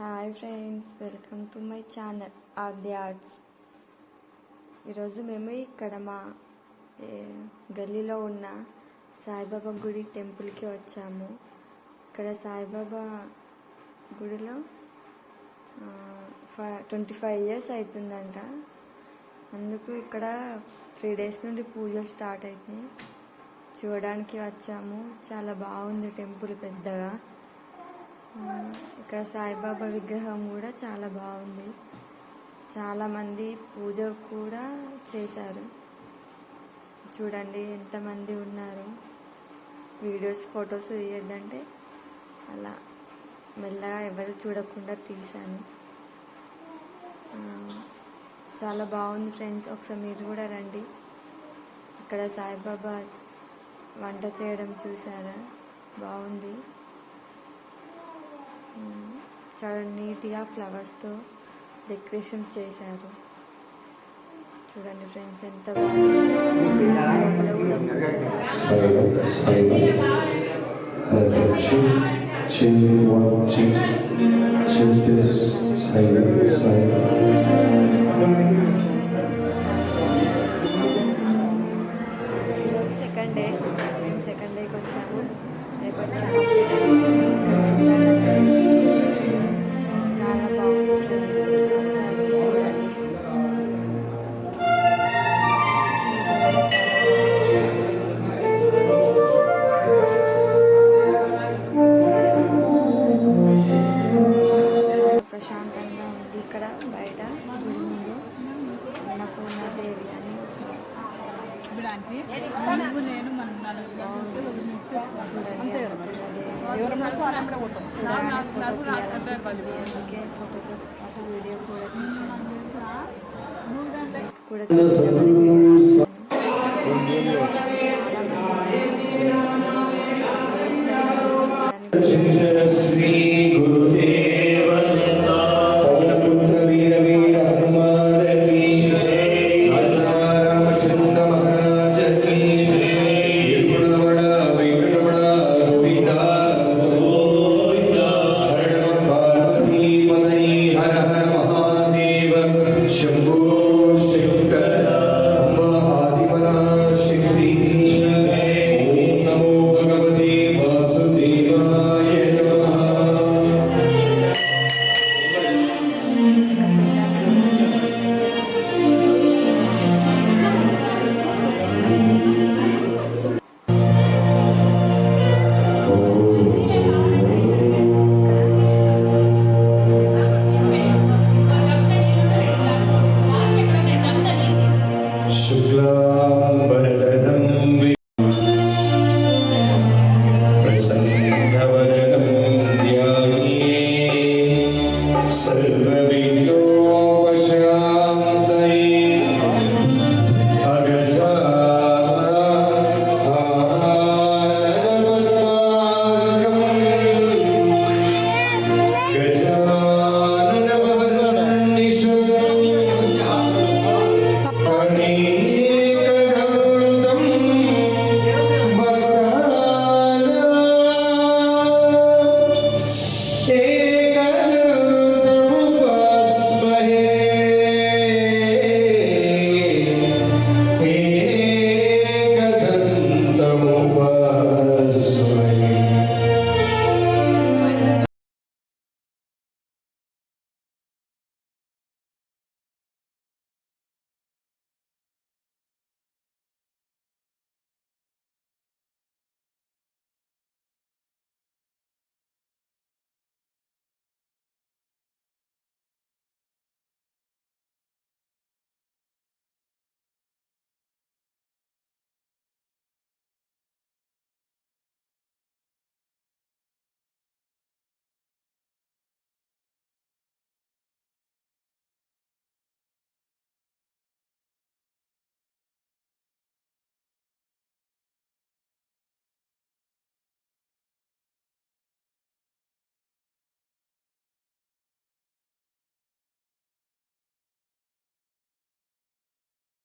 Hi friends welcome to my channel Aadya arts. ఈరోజు మేము ఇక్కడ మా గల్లీలో ఉన్న సాయిబాబా గుడి టెంపుల్కి వచ్చాము. ఇక్కడ సాయిబాబా గుడిలో ట్వంటీ ఫైవ్ ఇయర్స్ అవుతుందంట అందుకు ఇక్కడ త్రీ డేస్ నుండి పూజలు స్టార్ట్ అవుతున్నాయి చూడడానికి వచ్చాము. చాలా బాగుంది టెంపుల్ పెద్దగా. ఇక్కడ సాయిబాబా విగ్రహం కూడా చాలా బాగుంది. చాలామంది పూజ కూడా చేశారు. చూడండి ఎంతమంది ఉన్నారు. వీడియోస్ ఫొటోస్ తీయొద్దంటే అలా మెల్లగా ఎవరు చూడకుండా తీశాను. చాలా బాగుంది ఫ్రెండ్స్. ఒకసారి మీరు కూడా రండి. ఇక్కడ సాయిబాబా వంట చేయడం చూసారా? బాగుంది. చాలా నీట్గా ఫ్లవర్స్తో డెకరేషన్ చేశారు. చూడండి ఫ్రెండ్స్ ఎంత బాగుంది. ఇవ్వడానికి నువ్వు నేను మన నలుగురు అంతే కూడా Thank you.